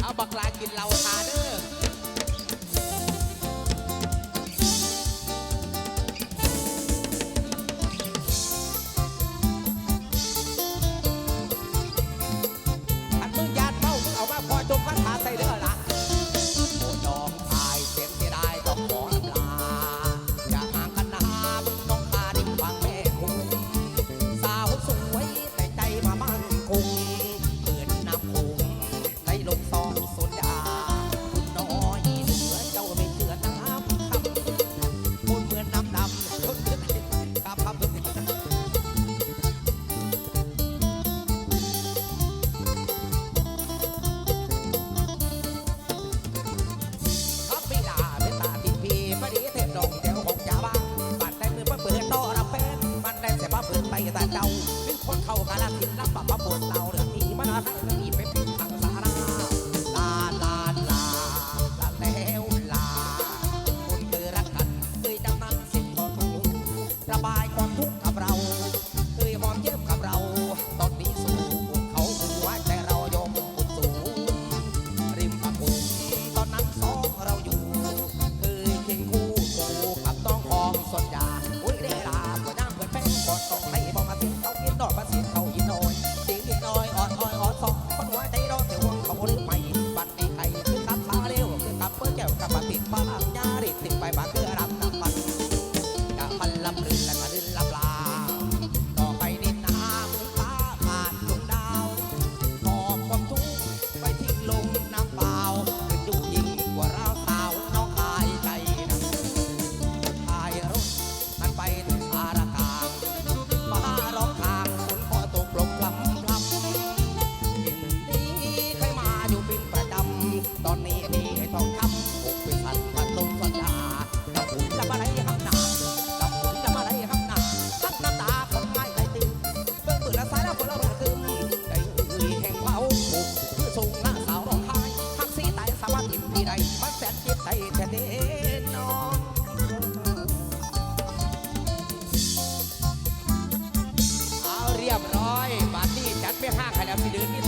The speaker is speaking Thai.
เอาบักลากินเราคาเด้อ กินน้ำปลาปลาปนเตาเหลือมีมะนาวทั้งอีเป็นทั้งสาราลาลาลาลาแลวลาคนเคยรักกันเคยดังนั้นสิ้พอทุกระบายความทุกข์กับเราเคยหอมเย็บกับเรา ตอนนี้สู่เขาคือว่าใจเรายมปุดสูงริมปะกุตอนนั้นสองเราอยู่เคยเคียงคู่กับต้องออมสดยาอุ้ยเรียลาปวดน้ำปวดแป้งปวดตกให้บอกมาเสียงเขาเขีนดอกมาเสียิดไปแต่เนองเอาเรียบร้อยบัดนี้จัดไม่ห้าขยับสิเดินนี่